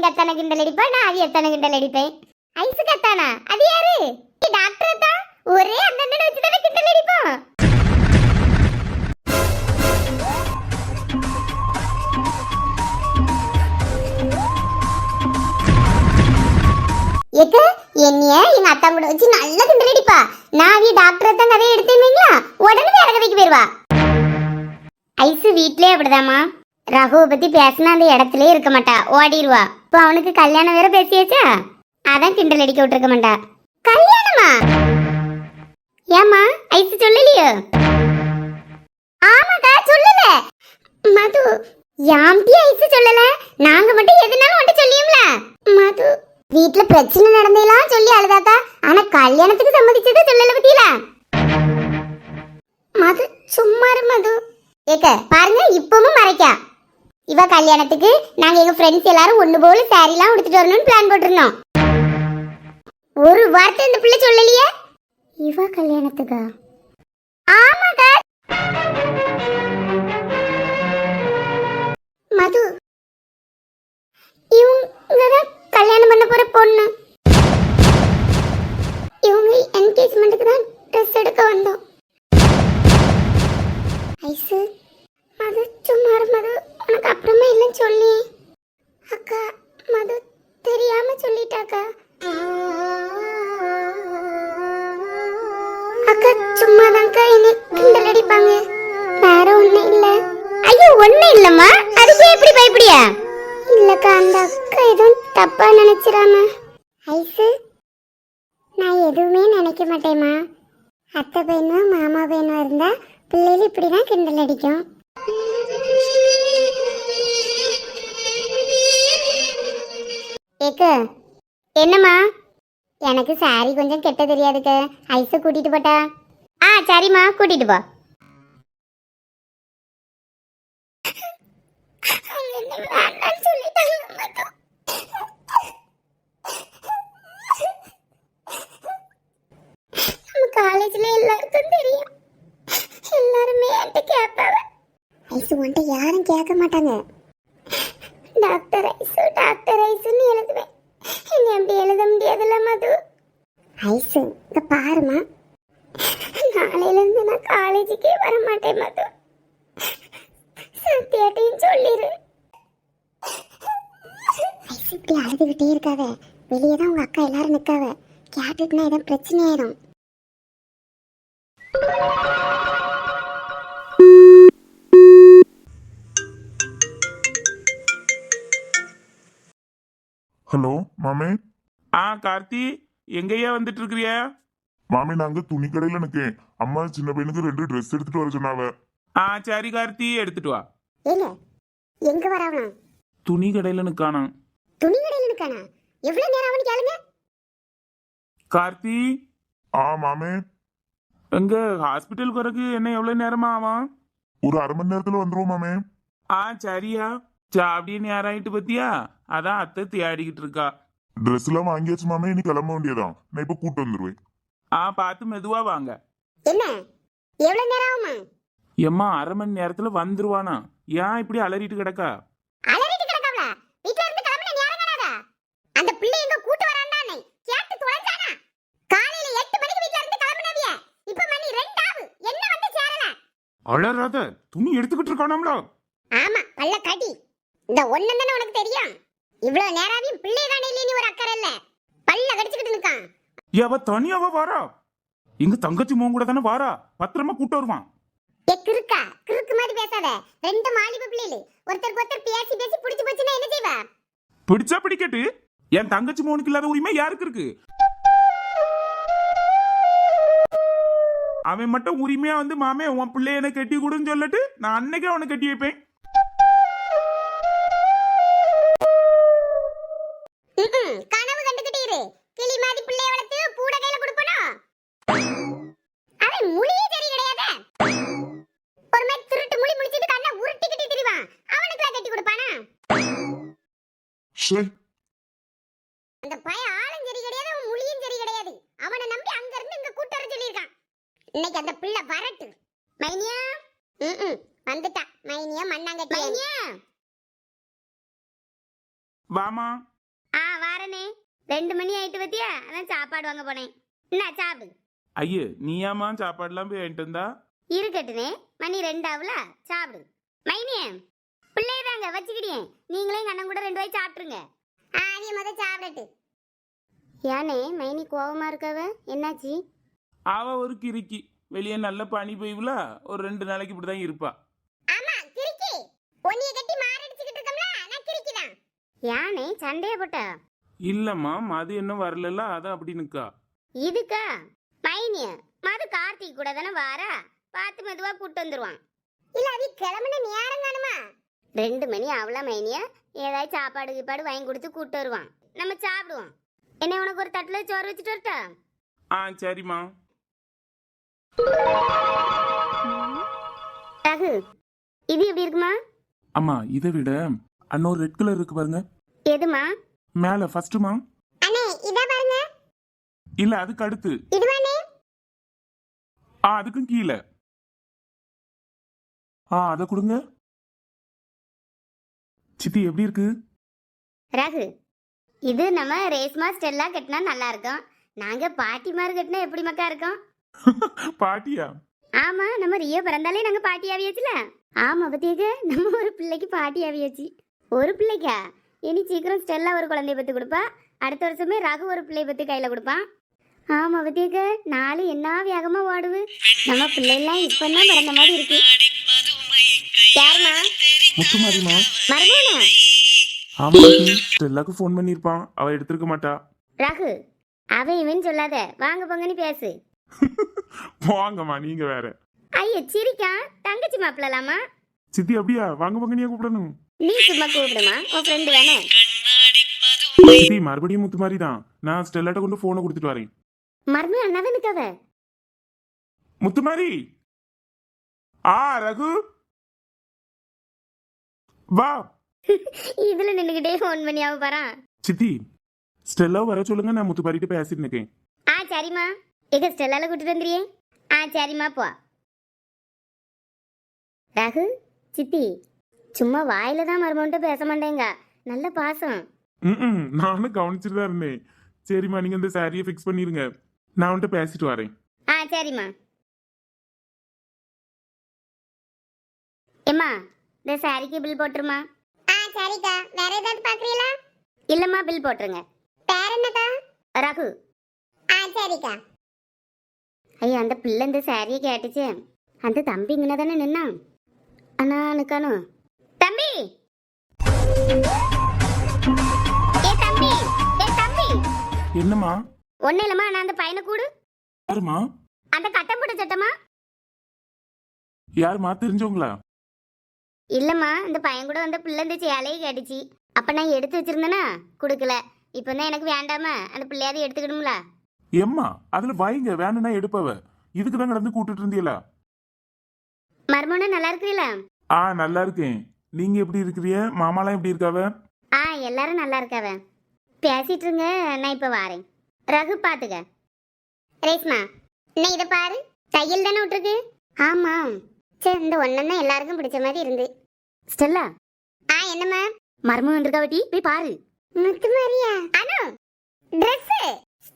எங்க எத்தனை கிண்டல் அடிப்பா நான் அது எத்தனை கிண்டல் அடிப்பேன் ஐசு கத்தானா அது யாரு? டாக்டர் தான்? ஒரே அந்த அண்ணனை வச்சு தானே கிண்டல் அடிப்போம் எது என்னைய எங்க அத்தா கூட வச்சு நல்லா கிண்டல் அடிப்பா நான் அவிய டாக்டர் தான் கதையை எடுத்துருந்தீங்களா உடனே வேற கதைக்கு போயிருவா. ஐசு வீட்லயே அப்படிதாம்மா. ரகுவை பத்தி பேசினா அந்த இடத்துல இருக்க மாட்டா. ஓடிடுவா. இப்போ அவனுக்கு கல்யாணம் வேற பேசியாச்சா? அதான் கிண்டல் அடிக்க விட்டுருக்க மாட்டா. கல்யாணமா? ஏம்மா ஐசு சொல்லலையோ? ஆமாக்கா சொல்லல. மது யாம்பி ஐசு சொல்லல. நாங்க மட்டும் எதுனாலும் உன்ட்ட சொல்லியும்ல. மது வீட்டுல பிரச்சனை நடந்ததெல்லாம் சொல்லி அழுதாக்கா. ஆனா கல்யாணத்துக்கு சம்மதிச்சது சொல்லல பத்தியில. மது சும்மா மது. ஏக்க பாருங்க இப்பவும் மறைக்கா. இவ கல்யாணத்துக்கு நாங்க எங்க ஃப்ரெண்ட்ஸ் எல்லாரும் ஒண்ணு போல சாரி எல்லாம் உடுத்துட்டு வரணும்னு பிளான் போட்டிருந்தோம். ஒரு வார்த்தை இந்த பிள்ளை சொல்லலையே? இவ கல்யாணத்துக்கா? அம்மா வேணும் இருந்தா பிள்ளைகள் இப்படிதான் கிண்டல் அடிக்கும். ஏக்கு என்னம்மா? எனக்கு சாரி கொஞ்சம் கெட்ட தெரியாதுக்கு. ஐஸு கூட்டிட்டு போட்டா. ஆ சரிம்மா கூட்டிட்டு போ காலேஜ்ல எல்லாருக்கும் தெரியும் எல்லாருமே என்கிட்ட கேட்பாவ ஐசு உன்ட்ட யாரும் கேட்க மாட்டாங்க டாக்டர் ஐசு டாக்டர் ஐசுன்னு எழுதுவேன். என்ன அப்படி எழுத முடியாதுல்ல மது. ஐசு இங்க பாருமா. நாளையில இருந்து நான் காலேஜுக்கே வர மாட்டேன் மது. சத்தியாட்டையும் சொல்லிடு ஐசு இப்படி அழுதுகிட்டே இருக்காத. வெளியே தான் உங்க அக்கா எல்லாரும் நிக்காவ. கேட்டுட்டுனா எதுவும் பிரச்சனை ஆயிரும். ஹலோ மாமே. ஆ கார்த்தி எங்கேயா வந்துட்டு இருக்கிறியா மாமே நாங்க துணி கடையில நிக்கேன். அம்மா சின்ன பையனுக்கு ரெண்டு ட்ரெஸ் எடுத்துட்டு வர சொன்னாவ. ஆ சரி கார்த்தி எடுத்துட்டு வா. ஏங்க எங்க வரவனா துணி கடையில நிக்கானா துணி கடையில் இருக்கானா எவ்வளவு நேரம் அவனு கேளுங்க. கார்த்தி? ஆ மாமே. எங்க ஹாஸ்பிட்டலுக்கு வரக்கு என்ன எவ்வளவு நேரமா ஆவான்? ஒரு அரை மணி நேரத்துல வந்துருவோம் மாமே. ஆ சரியா. நேரம் ஆயிட்டு பத்தியா? அதான் அத்தை தேடிக்கிட்டு இருக்கா. ட்ரெஸ் எல்லாம் வாங்கியாச்சு மாமே இனி கிளம்ப வேண்டியதான் நான் இப்ப கூட்டு வந்துருவேன். ஆ பார்த்து மெதுவா வாங்க. என்ன? எவ்வளவு நேரம் ஆகுமா? எம்மா அரை மணி நேரத்துல வந்துருவானா? ஏன் இப்படி அலறிட்டு கிடக்கா? அலறிட்டு கிடக்காவல வீட்ல இருந்து கிளம்பின நேரம் காணாதா அந்த பிள்ளை எங்க கூட்டு வரான்டானே கேட்டு தொலைஞ்சானா? காலையில எட்டு மணிக்கு வீட்ல இருந்து கிளம்பினவிய? இப்ப மணி ரெண்டு ஆகு என்ன வந்து சேரல? அலறாத. துணி எடுத்துக்கிட்டு இருக்கானாம்ல. ஆமா பல்ல கடி. இந்த ஒண்ணு தானே உனக்கு தெரியும்? இவ்வளவு நேராவையும் பிள்ளை தானே இல்ல ஒரு அக்கறை இல்ல பல்ல கடிச்சுக்கிட்டு நிக்கான். அவ தனியாவா வாரா? எங்க தங்கச்சி மோன் கூட தானே வாரா? பத்திரமா கூட்டு வருவான். ஏ கிறுக்கா கிறுக்கு மாதிரி பேசாத. ரெண்டு மாலிப பிள்ளைகள். ஒருத்தருக்கு ஒருத்தர் பேசி பேசி புடிச்சு போச்சுன்னா என்ன செய்வ? பிடிச்சா பிடிக்கட்டு. என் தங்கச்சி மோனுக்கு இல்லாத உரிமை யாருக்கு இருக்கு? அவன் மட்டும் உரிமையா வந்து மாமே உன் பிள்ளைய எனக்கு கட்டி கொடுன்னு சொல்லட்டு நான் அன்னைக்கே அவனை கட்டி வைப்பேன். பிள்ளை வரட்டு. மைனியா? ம்ம். வந்துட்டா. மைனியா மண்ணாங்கட்டி மைனியா? வாமா. ஆ வாரனே. ரெண்டு மணி ஆயிட்டு பத்தியா? அதான் சாப்பாடு வாங்க போனேன். என்ன சாப்பிடு. ஐயே நீயாமா சாப்பாடுலாம் போய் வாங்கிட்டு வந்தா? இருக்கட்டுனே மணி ரெண்டு ஆகுல சாப்பிடு. மைனியே பிள்ளைய தாங்க வச்சுக்கிடியே. நீங்களே எங்க அண்ணன் கூட ரெண்டு வாய் சாப்பிட்டுருங்க. ஆ நீ முத சாப்பிடட்டு. ஏனே மைனி கோவமா இருக்கவ? என்னாச்சு? அவ ஒரு கிறுக்கி. வெளியே நல்ல பனி பெய்யுல ஒரு ரெண்டு நாளைக்கு இப்படிதான் இருப்பா. ஆமா கிறுக்கி ஒன்னிய கட்டி மாரடிச்சிட்டு இருக்கம்ல நான் கிறுக்கி தான் யானே சண்டைய போட்ட? இல்லம்மா மது இன்னும் வரலல்ல அதான் அப்படி நிக்கா. இதுக்கா? மைனிய மது கார்த்திக் கூட தானே வாரா? பார்த்து மெதுவா கூட்டு வந்துருவான். இல்ல அது கிளம்புன நேரம் தானுமா ரெண்டு மணி ஆகல மைனிய. ஏதாவது சாப்பாடு கீப்பாடு வாங்கி கொடுத்து கூட்டு வருவான். நம்ம சாப்பிடுவோம். என்ன உனக்கு ஒரு தட்டுல சோறு வச்சுட்டு வரட்டா? ஆ சரிம்மா. ரகு இது எப்படி இருக்குமா? அம்மா இதை விட அன்னொரு ரெட் கலர் இருக்கு பாருங்க. எதுமா? மேல ஃபர்ஸ்ட்டுமா அண்ணே இதா பாருங்க. இல்ல அதுக்கு அடுத்து. இதுவானே ஆ அதுக்கும் கீழே. ஆ அதை கொடுங்க. சித்தி எப்படி இருக்கு? ரகு இது நம்ம ரேஸ்மா ஸ்டெல்லா கட்டினா நல்லா இருக்கும். நாங்க பாட்டி மாதிரி கட்டினா எப்படி மக்கா இருக்கும்? பாட்டியா? ஆமா நம்ம ரியோ பிறந்தாலே நாங்க பாட்டி ஆவியாச்சுல. ஆமா பத்தியக்க? நம்ம ஒரு பிள்ளைக்கு பாட்டி ஆவியாச்சு. ஒரு பிள்ளைக்கா? இனி சீக்கிரம் ஸ்டெல்லா ஒரு குழந்தைய பத்து கொடுப்பா. அடுத்த வருஷமே ரகு ஒரு பிள்ளைய பத்து கையில கொடுப்பான். ஆமா பத்தியக்க? நாலு என்ன வேகமா ஓடுது. நம்ம பிள்ளைலாம் இப்பதான் பிறந்த மாதிரி இருக்கு. யாருமா முத்துமாரிமா ஆமா ஸ்டெல்லாக்கு ஃபோன் பண்ணிருப்பான் அவ எடுத்திருக்க மாட்டா. ரகு அவன் இவன் சொல்லாத. வாங்க போங்கன்னு பேசு. வாங்கம்மா நீங்க வேற. ஐய சிரிக்கா? தங்கச்சி மாப்பிள்ளலாமா? சித்தி அப்படியா? வாங்க வாங்க கூப்பிடணும். நீ சும்மா கூப்பிடுமா? உன் ஃப்ரெண்டு வேணே சித்தி மறுபடியும் முத்துமாரி தான் நான் ஸ்டெல்லாட்ட கொண்டு போனை கொடுத்துட்டு வரேன். மர்ம அண்ணாவனுக்கு அவ முத்துமாரி ஆ ரகு! வா. இதுல நின்னுகிட்டே ஃபோன் பண்ணி அவ பாறான் சித்தி ஸ்டெல்லா வர சொல்லுங்க நான் முத்துமாரிட்ட பேசிட்டு இருக்கேன் ஆ சரிம்மா. எங்க ஸ்டெல்லால கூட்டிட்டு வந்துறியே ஆ சரிம்மா போ. ரகு சித்தி சும்மா வாயில தான் மருமன்ட்டு பேச மாட்டேங்க. நல்ல பாசம். ம் நானும் கவனிச்சுட்டு தான் இருந்தேன். சரிம்மா நீங்க இந்த சாரியை ஃபிக்ஸ் பண்ணிருங்க. நான் வந்துட்டு பேசிட்டு வரேன். ஆ சரிம்மா. எம்மா இந்த சாரிக்கு பில் போட்டுருமா? ஆ சரிக்கா. வேற ஏதாவது பாக்குறீங்களா? இல்லம்மா பில் போட்டுருங்க. பேர் என்னக்கா? ரகு. ஆ சரிக்கா. ஐயா அந்த பிள்ளை இந்த சாரியை கேட்டுச்சு. அந்த தம்பி இங்கே தானே நின்னான் அண்ணா நிக்கானு? தம்பி! ஏ தம்பி! ஏ தம்பி! என்னம்மா? ஒன்னும் இல்லம்மா நான் அந்த பையனை கூடு. யாருமா அந்த கட்டம் போட்ட சட்டமா? யாருமா தெரிஞ்சவங்களா? இல்லம்மா இந்த பையன் கூட வந்த பிள்ளை இந்த சேலையை கேட்டுச்சு. அப்ப நான் எடுத்து வச்சிருந்தேனா? கொடுக்கல. இப்போ தான் எனக்கு வேண்டாம? அந்த பிள்ளையாவது எடுத்துக்கணும்ல? எம்மா அதுல வாங்க வேணும்னா எடுப்பவ. இதுக்கு தான் கடந்து கூட்டிட்டு இருந்தீங்களா மர்மோனா நல்லா இருக்கிறீல? ஆ நல்லா இருக்கேன். நீங்க எப்படி இருக்கிறிய மாமாலாம் எப்படி இருக்காவ? ஆ எல்லாரும் நல்லா இருக்காவ. பேசிட்டு இருங்க நான் இப்போ வாரேன். ரகு பாத்துக்க. ரேஷ்மா என்ன இதை பாரு. தையல் தானே விட்டுருக்கு? ஆமா. சரி இந்த ஒன்றும் தான் எல்லாருக்கும் பிடிச்ச மாதிரி இருந்து. ஸ்டெல்லா? ஆ என்னம்மா? மர்மம் வந்திருக்கா வட்டி? போய் பாரு. Muthu Mariya? Anu dress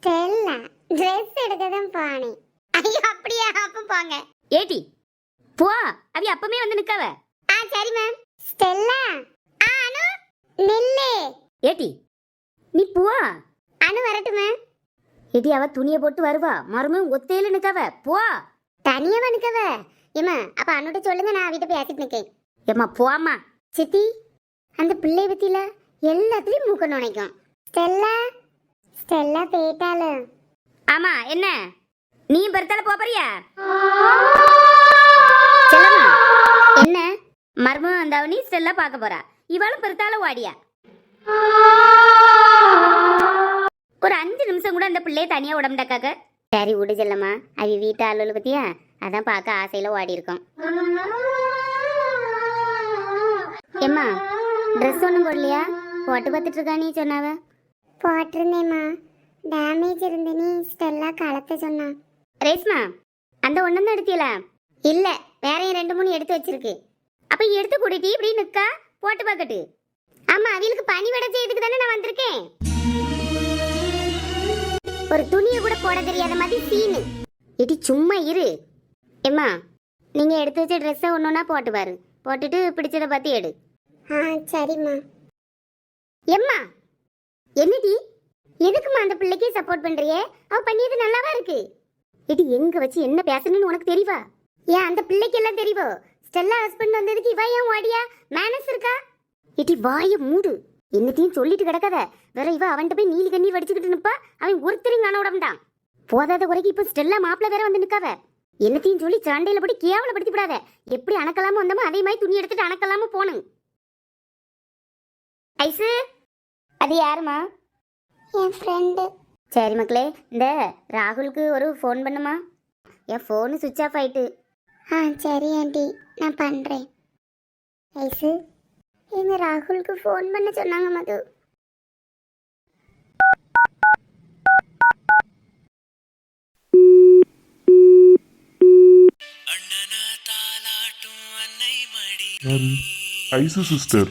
Stella dress எடுக்க தான் போனேன். ஐயோ அப்படியா? அப்ப போங்க. ஏடி போ. அவி அப்பமே வந்து நிக்காவ ஆ சரி மேம் ஸ்டெல்லா ஆ அனு. நில்லு. ஏடி நீ போ. அனு வரட்டுமே ஏடி அவ துணியை போட்டு வருவா. மறுமும் ஒத்தையில நிக்கவ போ. தனியாவா நிக்கவ ஏமா அப்ப அண்ணுட்ட சொல்லுங்க நான் வீட்டை பேசிட்டு நிக்கேன் ஏமா போம்மா. சித்தி அந்த பிள்ளை பத்தியில எல்லாத்துலயும் மூக்க நுழைக்கும். Stella Stella போயிட்டாளு? ஆமா என்ன? நீ பெருத்தால போறியா செல்லம்மா என்ன? மர்மம் வந்தாவனி ஸ்டெல்லா பார்க்க போறா. இவளும் பெருத்தால வாடியா ஒரு அஞ்சு நிமிஷம் கூட அந்த பிள்ளைய தனியா உடம்புடாக்காக்க சரி விடு செல்லம்மா. அவ வீட்டு ஆளுல பத்தியா? அதான் பார்க்க ஆசையில ஓடி இருக்கோம் ஏம்மா ட்ரெஸ் ஒன்றும் போடலையா? போட்டு பார்த்துட்டு இருக்கா நீ சொன்னாவ? போட்டிருந்தேம்மா. டேமேஜ் இருந்தேனே ஸ்டெல்லா கலத்த சொன்னான். ரேஸ்மா அந்த ஒன்றும் தான் எடுத்தியல இல்ல வேறையும் ரெண்டு மூணு எடுத்து வச்சிருக்கு. அப்ப எடுத்து கூட்டிட்டு இப்படி நிக்கா? போட்டு பார்க்கட்டு. ஆ ஆமா அவங்களுக்கு பணி விட செய்யறதுக்கு தானே நான் வந்திருக்கேன். ஒரு துணியை கூட போட தெரியாத மாதிரி சீனு. இடி சும்மா இரு. எம்மா நீங்க எடுத்து வச்ச ட்ரெஸ்ஸை ஒன்னொன்னா போட்டு பாரு. போட்டுட்டு பிடிச்சத பார்த்து எடு. ஆ சரிம்மா. எம்மா என்னடி? எதுக்குமா அந்த பிள்ளைக்கே சப்போர்ட் பண்றியே? அவ பண்ணியது நல்லாவா இருக்கு? இது எங்க வச்சு என்ன பேசணும்னு உனக்கு தெரியவா? ஏன் அந்த பிள்ளைக்கு எல்லாம் தெரியவோ? ஸ்டெல்லா ஹஸ்பண்ட் வந்ததுக்கு இவ ஏன் ஓடியா? மேனஸ் இருக்கா? இடி வாய மூடு. என்னத்தையும் சொல்லிட்டு கிடக்காத. வேற இவ அவன்கிட்ட போய் நீலி கண்ணீர் வடிச்சுக்கிட்டு நிப்பா. அவன் ஒருத்தரையும் காண விடமாட்டான். போதாத குறைக்கு இப்ப ஸ்டெல்லா மாப்பிள்ள வேற வந்து நிக்காவ. என்னத்தையும் சொல்லி சண்டையில போட்டு கேவலப்படுத்தி விடாத. எப்படி அணக்கலாமோ வந்தோமோ அதே மாதிரி துணி எடுத்துட்டு அணக்கலாமோ போனு ஐசு? அது யாருமா என் ஃப்ரெண்டு சரி மக்களே இந்த ராகுலுக்கு ஒரு ஃபோன் பண்ணுமா? என் ஃபோனு சுவிட்ச் ஆஃப் ஆயிட்டு. ஆ சரி ஆண்டி நான் பண்ணுறேன் ஐசு எங்க ராகுலுக்கு ஃபோன் பண்ண சொன்னாங்க மது. ஐசு சிஸ்டர்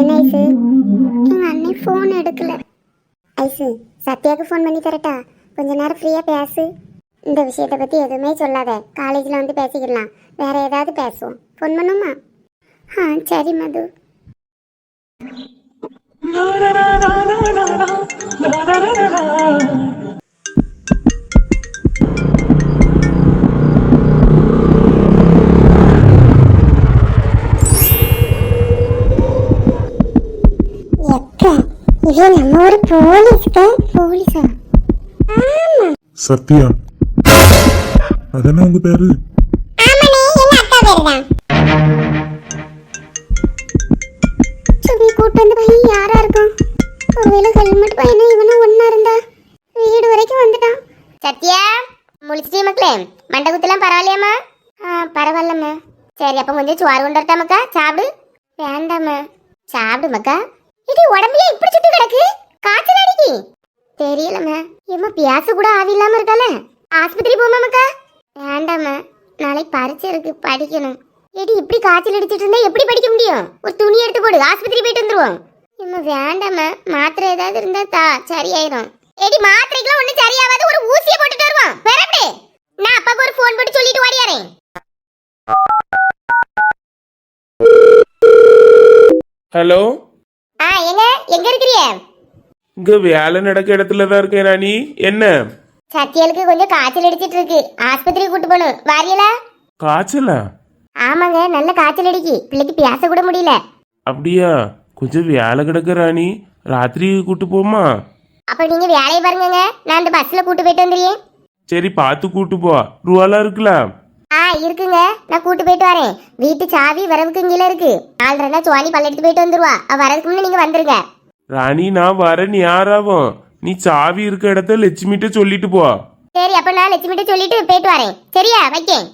என்ன ஐசு எங்க அண்ணன் ஃபோன் எடுக்கல. ஐசு சத்யாவுக்கு ஃபோன் பண்ணி தரட்டா? கொஞ்ச நேரம் ஃப்ரீயா பேசு. இந்த விஷயத்தை பத்தி எதுவுமே சொல்லாத. காலேஜ்ல வந்து பேசிக்கலாம் வேற ஏதாவது பேசுவோம். ஃபோன் பண்ணுமா ஆ சரி மது. சத்யா அதானே உங்க பேரு ஆமாண்ணே எங்க அக்கா பேரு தான் சுபி கூட்டு வந்த பையன் யாரா இருக்கும் ஒருவேளை ஹெல்மெட் பையனும் இவனும் ஒண்ணா இருந்தா? வீடு வரைக்கும் வந்துட்டான். சத்யா முழிச்சிட்டே மக்களே மண்டகுத்துலாம் பரவாயில்லையாம்மா? ஆ பரவாயில்லம்மா. சரி அப்ப கொஞ்சம் சோறு கொண்டு வரட்டா மக்கா? சாப்பிடு. வேண்டாம்மா. சாப்பிடு மக்கா. இது உடம்புல இப்படி சுட்டு கிடக்கு? காய்ச்சல் அடிக்கி? தெரியலம்மா. ஏம்மா பேச கூட ஆவி இல்லாம இருக்கால ஆஸ்பத்திரி போமா மக்கா? வேண்டாம்மா. நாளைக்கு பரீட்சை இருக்கு படிக்கணும். ஏடி இப்படி காய்ச்சல் அடிச்சிட்டு இருந்தா எப்படி படிக்க முடியும்? ஒரு துணி எடுத்து போடு ஆஸ்பத்திரி போயிட்டு வந்துருவோம். இம்மா வேண்டாம்மா. மாத்திரை ஏதாவது இருந்தா தா சரியாயிரும். ஏடி மாத்திரைக்கெல்லாம் ஒண்ணும் சரியாவாது ஒரு ஊசியை போட்டுட்டு வருவோம் வேற எப்படி? நான் அப்பாக்கு ஒரு ஃபோன் போட்டு சொல்லிட்டு ஓடியாரேன் ஹலோ? ஆ எங்க? எங்க இருக்கிறிய? இங்க வேலை நடக்க இடத்துல தான் இருக்கேன் ராணி. என்ன? சத்தியலுக்கு கொஞ்சம் காய்ச்சல் அடிச்சிட்டு இருக்கு. ஆஸ்பத்திரி கூட்டு போகணும். வாரியலா? காய்ச்சலா? ஆமாங்க நல்ல காய்ச்சல் அடிக்கி. பிள்ளைக்கு பேச கூட முடியல. அப்படியா? கொஞ்சம் வேலை கிடக்கு ராணி. ராத்திரி கூட்டு போமா அப்ப நீங்க வேலையை பாருங்கங்க. நான் அந்த பஸ்ல கூட்டு போயிட்டு வந்துடுறேன். சரி பார்த்து கூட்டு போ. ரூபாலாம் இருக்கலாம் ஆ இருக்குங்க. நான் கூட்டு போயிட்டு வரேன். வீட்டு சாவி வரவுக்கு கீழே இருக்கு. ஆள்றா சுவாணி பல்ல எடுத்து போயிட்டு வந்துருவா. அவ வரதுக்கு முன்ன நீங்க வந்துருங்க. ராணி நான் வரேன். யாராவும்? நீ சாவி இருக்க இடத்த லட்சுமிட்ட சொல்லிட்டு போ. சரி அப்ப நான் லட்சுமிட்ட சொல்லிட்டு போயிட்டு வரேன். சரியா? வைக்கேன்.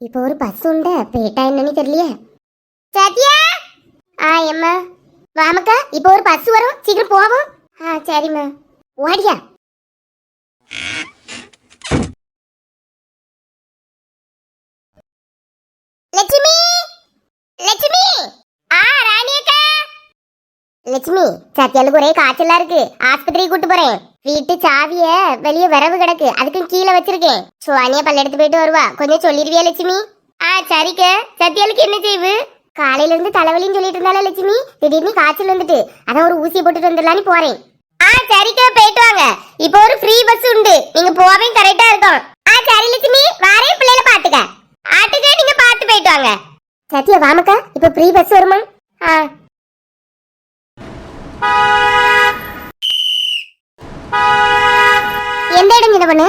இப்போ ஒரு பஸ் உண்டு? போயிட்டா என்னன்னு தெரியலையே. சத்யா! ஆ எம்மா. வாமக்கா இப்போ ஒரு பஸ் வரும். சீக்கிரம் போவோம். ஆ சரிம்மா. ஓடியா. லட்சுமி! லட்சுமி! ஆ ராணி அக்கா லட்சுமி சத்யாலுக்கு ஒரே காய்ச்சலா இருக்கு. ஆஸ்பத்திரிக்கு கூட்டு போறேன். வீட்டு சாவிய வெளியே வரவு கிடக்கு. அதுக்கு கீழே வச்சிருக்கேன். சுவானியா பல்ல எடுத்து போயிட்டு வருவா. கொஞ்சம் சொல்லிடுவியா லட்சுமி? ஆ சரிக்க. சத்யாலுக்கு என்ன செய்வு? காலையில இருந்து தலைவலின்னு சொல்லிட்டு இருந்தாலும் லட்சுமி. திடீர்னு காய்ச்சல் வந்துட்டு. அதான் ஒரு ஊசி போட்டுட்டு வந்துடலான்னு போறேன். ஆ சரிக்கா போயிட்டு வாங்க. இப்போ ஒரு ஃப்ரீ பஸ் உண்டு. நீங்க போவே கரெக்டா இருக்கும். ஆ சரி லட்சுமி வாரே பிள்ளைல பாத்துக்க ஆட்டுக்க நீங்க பாத்து போயிட்டு வாங்க. சத்யா வாமக்கா இப்போ ஃப்ரீ பஸ் வருமா? ஆ. எந்த இடம் இந்த பண்ணு?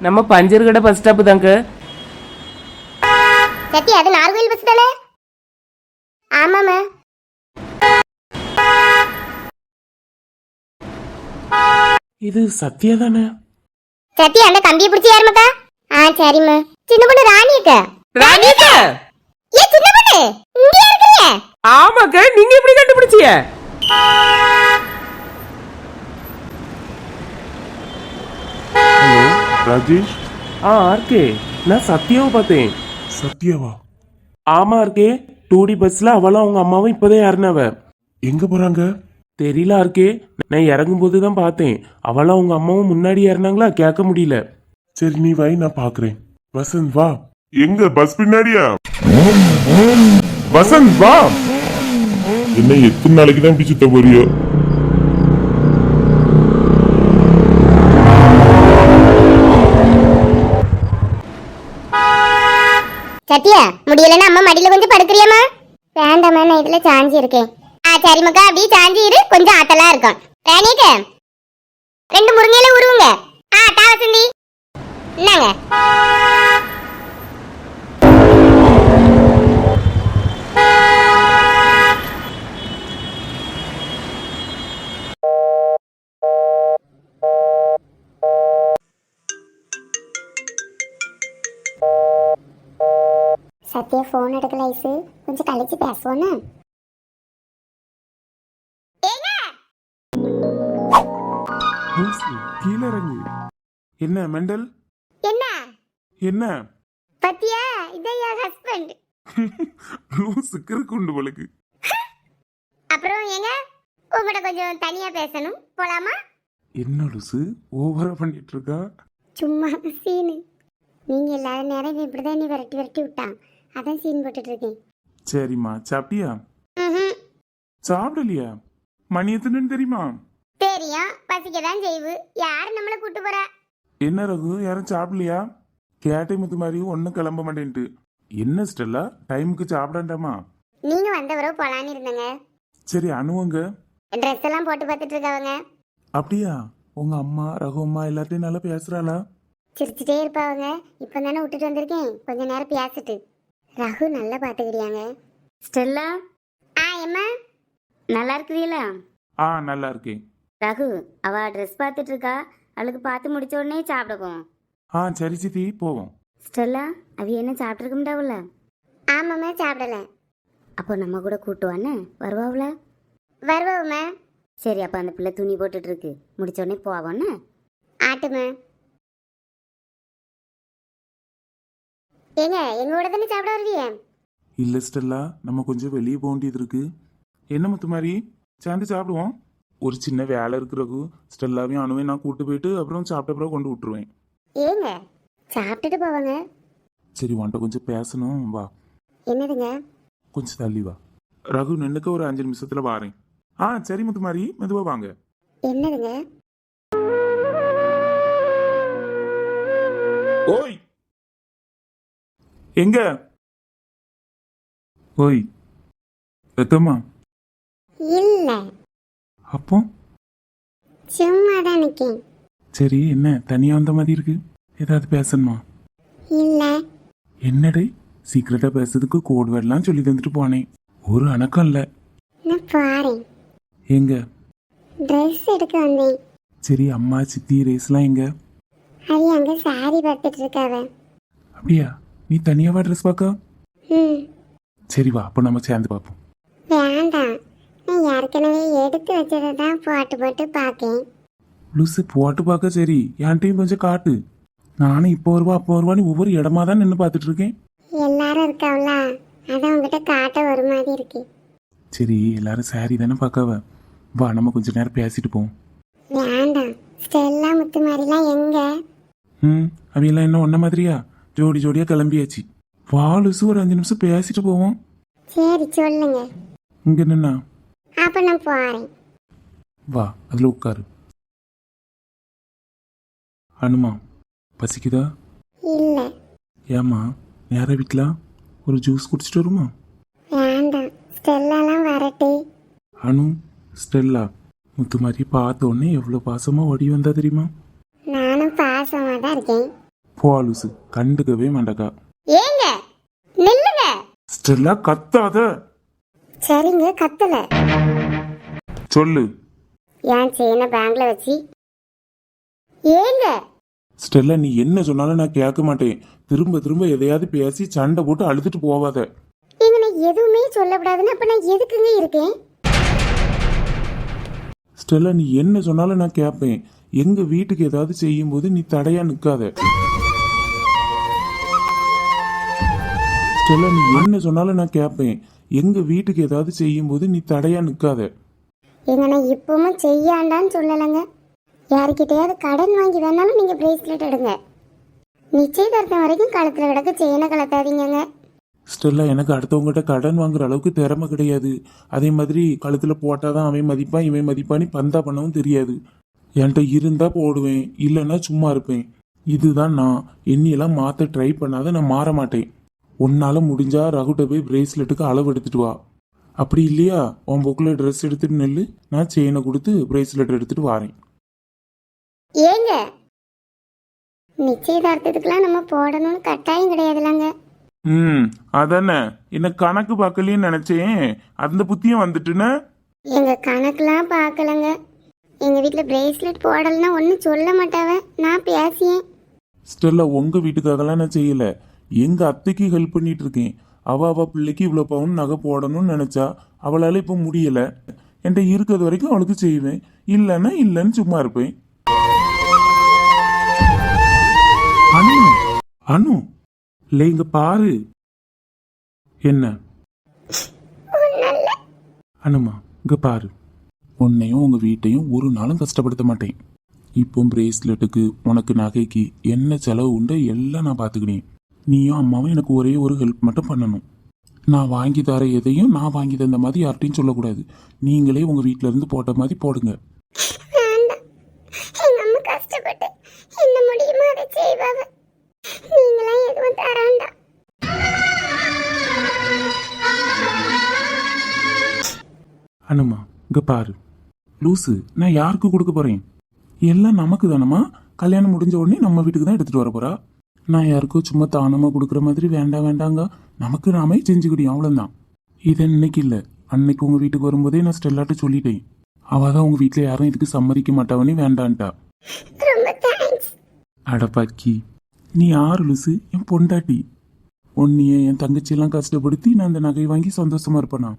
நம்ம பஞ்சர் கடை பஸ் ஸ்டாப் தாங்க சத்தியா அது நார்கோயில் பஸ் தானே? ஆமாம்மா. இது சத்யா தானே? சத்தி அந்த கம்பியை பிடிச்சி ஏறுமாக்கா ஆ சரிம்மா. சின்ன பொண்ணு ராணி அக்கா ராணியக்கா? ஏ சின்ன பொண்ணு இங்கே இருக்கிறீங்க? ஆமாக்கா நீங்க எப்படி கண்டுபிடிச்சீங்க? ஹலோ ராஜேஷ்? ஆ ஆர்கே. நான் சத்யாவை பார்த்தேன். சத்யாவா? ஆமா ஆர்கே. டூடி பஸ்ல அவளும் அவங்க அம்மாவும் இப்பதான் ஏறினவ. எங்க போறாங்க? தெரியல ஆர்கே. நான் இறங்கும்போது தான் பார்த்தேன். அவளும் அவங்க அம்மாவும் முன்னாடி ஏறினாங்களா? கேட்க முடியல. சரி நீ வை நான் பாக்குறேன் வசந்த் வா. எங்க? பஸ் பின்னாடியா? வசந்த் வா. என்ன எத்தனை நாளைக்கு தான் இப்படி சுத்த போறியோ? சத்யா முடியலன்னா அம்மா மடியில கொஞ்சம் படுக்கிறியாமா வேண்டாம்மா நான் இதுல சாஞ்சி இருக்கேன். ஆ சரி மக்கா அப்படியே சாஞ்சி இரு கொஞ்சம் ஆத்தலா இருக்கும். ராணியக்க ரெண்டு முருங்கையில உருவுங்க. ஆ தா வசந்தி. என்னங்க சத்யா ஃபோன் எடுக்கல ஐசு. கொஞ்சம் கழிச்சு பேசுவோன்னு கீழே இறங்கு. என்ன மெண்டல்? என்ன? என்ன? பத்தியா? இதான் என் ஹஸ்பண்ட் லூசு கிறுக்குண்டு போலுக்கு. அப்புறம் ஏங்க? உங்கள்கிட்ட கொஞ்சம் தனியா பேசணும். போலாமா? என்ன லூசு? ஓவரா பண்ணிட்டு இருக்கா? சும்மா சீனு. நீங்க இல்லாத நேரம் இப்படிதான் நீ விரட்டி விரட்டி விட்டான். அதான் சீன் போட்டுட்டு இருக்கேன் சரிம்மா சாப்பிட்டியா. சாப்பிடலையா? மணி எத்தனைன்னு தெரியுமா? தெரியும் பசிக்க தான் செய்வு யார் நம்மளை கூட்டு போறா? என்ன ரகு யாரும் சாப்பிடலையா? கேட்டை முத்து மாதிரி ஒன்றும் கிளம்ப மாட்டேன்ட்டு. என்ன ஸ்டெல்லா டைமுக்கு சாப்பிடாண்டாமா? நீங்க வந்த பிறகு போலான்னு இருந்தங்க. சரி அணுவங்க ட்ரெஸ் எல்லாம் போட்டு பார்த்துட்டு இருக்கவங்க. அப்படியா? உங்க அம்மா ரகு அம்மா எல்லாத்தையும் நல்லா பேசுறாளா? சிரிச்சுட்டே இருப்பாவங்க. இப்போ தானே விட்டுட்டு வந்திருக்கேன். கொஞ்ச நேரம் பேசிட்டு. ரகு நல்லா பார்த்துக்கிறியாங்க ஸ்டெல்லா? ஆ எம்மா? நல்லா இருக்கிறீங்களா ஆ நல்லா இருக்கேன். ரகு அவ ட்ரெஸ் பார்த்துட்டு இருக்கா. அவளுக்கு பார்த்து முடிச்ச உடனே சாப்பிட போவோம். ஆ சரி சித்தி போவோம். ஸ்டெல்லா அவ என்ன சாப்பிட்ருக்கும்டாவுல ஆமாம்மா சாப்பிடல. அப்போ நம்ம கூட கூட்டுவானே வருவாவுல வருவாவும்மா சரி அப்போ அந்த பிள்ளை துணி போட்டுட்டு இருக்கு. முடிச்ச உடனே போவோன்னு ஆட்டுமா ஏங்க எங்க கூட தானே சாப்பிட வருவியே? இல்ல ஸ்டெல்லா நம்ம கொஞ்சம் வெளியே போக வேண்டியது இருக்கு. என்ன முத்து மாதிரி சேர்ந்து சாப்பிடுவோம். ஒரு சின்ன வேலை இருக்கு ரகு. ஸ்டெல்லாவையும் அணுவையும் நான் கூட்டு போயிட்டு அப்புறம் சாப்பிட்ட பிறகு கொண்டு விட்டுருவேன். ஏங்க சாப்பிட்டுட்டு போவாங்க. சரி உன்கிட்ட கொஞ்சம் பேசணும். வா. என்னதுங்க? கொஞ்சம் தள்ளி வா. ரகு நின்னுக்க ஒரு அஞ்சு நிமிஷத்துல வாரேன். ஆ சரி முத்து மாதிரி மெதுவா வாங்க. என்னதுங்க? ஓய்! எங்க? ஓய் எத்தம்மா இல்ல. அப்போ? சும்மா தான் நிக்கேன் சரி என்ன தனியா வந்த மாதிரி இருக்கு? ஏதாவது பேசணுமா? இல்ல. என்னடே சீக்கிரட்டா பேசுறதுக்கு கோட் வேர்ட்லாம் சொல்லி தந்துட்டு போனேன். ஒரு அணக்கம் இல்ல. நான் பாறேன் எங்க? ட்ரெஸ் எடுக்க வந்தேன். சரி அம்மா சித்தி ரேஸ்லாம் எங்க? அது அங்க சாரி பார்த்துட்டு இருக்காவ. அப்படியா? நீ தனியாவா ட்ரெஸ் பார்க்க. சரி வா அப்போ நம்ம சேர்ந்து பார்ப்போம். வேண்டாம். நான் ஏற்கனவே எடுத்து வச்சதை தான் போட்டு போட்டு பார்க்கேன். லூசு போட்டு பார்க்க சரி. என்கிட்டயும் கொஞ்சம் காட்டு. நானும் இப்போ வருவா அப்போ வருவான்னு ஒவ்வொரு இடமா தான் நின்று பார்த்துட்டு இருக்கேன். எல்லாரும் இருக்காவல அதான் உங்ககிட்ட காட்ட ஒரு மாதிரி இருக்கு. சரி எல்லாரும் சாரி தானே பார்க்கவ. வா நம்ம கொஞ்ச நேரம் பேசிட்டு போவோம். வேண்டாம். ஸ்டெல்லா முத்து மாதிரிலாம் எங்க? ம் அவையெல்லாம் என்ன ஒன்ன மாதிரியா? ஜோடி ஜோடியா கிளம்பியாச்சு. வா லூசு ஒரு அஞ்சு நிமிஷம் பேசிட்டு போவோம். சரி சொல்லுங்க. இங்க நின்னா? அப்ப நான் போறேன். வா அதில் உட்காரு. அனுமா பசிக்குதா? இல்ல. ஏம்மா நேர வீட்டில் ஒரு ஜூஸ் குடிச்சிட்டு வருமா? வேண்டாம். ஸ்டெல்லாலாம் வரட்டு. அனு ஸ்டெல்லா முத்து மாதிரி பார்த்த உடனே எவ்வளோ பாசமாக ஓடி வந்தா தெரியுமா? நானும் பாசமா தான் இருக்கேன். போ லூசு கண்டுக்கவே மாட்டக்கா. ஏங்க? நில்லுங்க. ஸ்டெல்லா கத்தாத. சரிங்க கத்தல. சொல்லு. என் செயினை பேங்க்ல வச்சு. ஏங்க? ஸ்டெல்லா நீ என்ன சொன்னாலும் நான் கேட்க மாட்டேன். திரும்ப திரும்ப எதையாவது பேசி சண்டை போட்டு அழுதுட்டு போவாத. ஏங்க நான் எதுவுமே சொல்லக்கூடாதுன்னு அப்ப நான் எதுக்குங்க இருக்கேன்? ஸ்டெல்லா நீ என்ன சொன்னாலும் நான் கேட்பேன். எங்க வீட்டுக்கு ஏதாவது செய்யும்போது நீ தடையா நிக்காத. ஸ்டெல்லா நீ என்ன சொன்னாலும் நான் கேட்பேன் எங்க வீட்டுக்கு ஏதாவது செய்யும்போது நீ தடையா நிக்காத. ஏங்க நான் இப்பவும் செய்யாண்டான்னு சொல்லலைங்க. யாருக்கிட்டையாவது கடன் வாங்கி வேணாலும் நீங்க பிரேஸ்லெட் எடுங்க. நிச்சயதார்த்தம் வரைக்கும் கழுத்துல கிடக்க செயினை கலத்தாதீங்கங்க. ஸ்டெல்லா எனக்கு அடுத்தவங்ககிட்ட கடன் வாங்குற அளவுக்கு திறமை கிடையாது. அதே மாதிரி கழுத்துல போட்டாதான் அவன் மதிப்பான் இவன் மதிப்பான்னு பந்தா பண்ணவும் தெரியாது. என்கிட்ட இருந்தா போடுவேன் இல்லைன்னா சும்மா இருப்பேன். இதுதான் நான். எண்ணியெல்லாம் மாத்த ட்ரை பண்ணாத நான் மாற மாட்டேன். உன்னால முடிஞ்சா ரகுட்ட போய் பிரேஸ்லெட்டுக்கு அளவு எடுத்துட்டு வா. அப்படி இல்லையா? உன் புக்கில் ட்ரெஸ் எடுத்துட்டு நெல்லு. நான் செயினை கொடுத்து பிரேஸ்லெட் எடுத்துட்டு வாரேன். ஏங்க? நிச்சயதார்த்தத்துக்குலாம் நம்ம போடணும்னு கட்டாயம் கிடையாதுலங்க ம் அதானே. என்ன கணக்கு பார்க்கலையும் நினைச்சேன். அந்த புத்தியும் வந்துட்டுன்னு எங்க கணக்கெல்லாம் பார்க்கலங்க. எங்க வீட்ல பிரேஸ்லெட் போடலைன்னா ஒன்றும் சொல்ல மாட்டாவ. நான் பேசியேன். ஸ்டெல்லா உங்க வீட்டுக்காகலாம் நான் செய்யல. எங்க அத்தைக்கு ஹெல்ப் பண்ணிட்டு இருக்கேன் அவ அவ பிள்ளைக்கு இவ்வளோ பவுன் நகை போடணும்னு நினச்சா அவளால் இப்போ முடியலை. என்கிட்ட இருக்கிறது வரைக்கும் அவளுக்கு செய்வேன். இல்லைன்னா இல்லைன்னு சும்மா இருப்பேன். அனு அனு இல்லை இங்க பாரு. என்ன? அனுமா இங்க பாரு. உன்னையும் உங்க வீட்டையும் ஒரு நாளும் கஷ்டப்படுத்த மாட்டேன். இப்போ பிரேஸ்லெட்டுக்கு உனக்கு நகைக்கு என்ன செலவு உண்டோ எல்லாம் நான் பார்த்துக்கினேன் நீயும் அம்மாவும் எனக்கு ஒரே ஒரு ஹெல்ப் மட்டும் பண்ணணும். நான் வாங்கி தர எதையும் நான் வாங்கி தந்த மாதிரி யார்ட்டையும் சொல்லக்கூடாது. நீங்களே உங்க வீட்ல இருந்து போட்ட மாதிரி போடுங்க. அனுமா இங்க பாரு. லூசு நான் யாருக்கு கொடுக்க போறேன்? எல்லாம் நமக்கு தானம்மா கல்யாணம் முடிஞ்ச உடனே நம்ம வீட்டுக்கு தான் எடுத்துட்டு வர போறா? நான் யாருக்கோ சும்மா தானமா கொடுக்குற மாதிரி வேண்டாம் வேண்டாங்க. நமக்கு நாமே செஞ்சுக்கிடியும் அவ்வளவுதான். இது இன்னைக்கு இல்ல. அன்னைக்கு உங்க வீட்டுக்கு வரும்போதே நான் ஸ்டெல்லாட்ட சொல்லிட்டேன். அவ தான் உங்க வீட்டுல யாரும் இதுக்கு சம்மதிக்க மாட்டாவனே வேண்டான்ட்டா. அடப்பாக்கி நீ யாரு லூசு? என் பொண்டாட்டி. உன்னைய என் தங்கச்சியெல்லாம் கஷ்டப்படுத்தி நான் அந்த நகை வாங்கி சந்தோஷமா இருப்பேனா?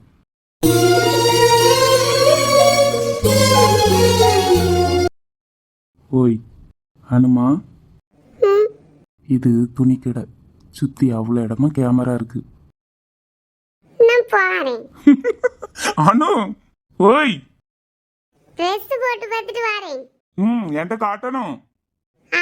ஓய் அனுமா. இது துணிக்கடை. சுத்தி அவ்வளோ இடமா கேமரா இருக்கு. அனு ஓய். ட்ரெஸ் போட்டு பார்த்துட்டு வரேன். ம் என்கிட்ட காட்டணும். ஆ.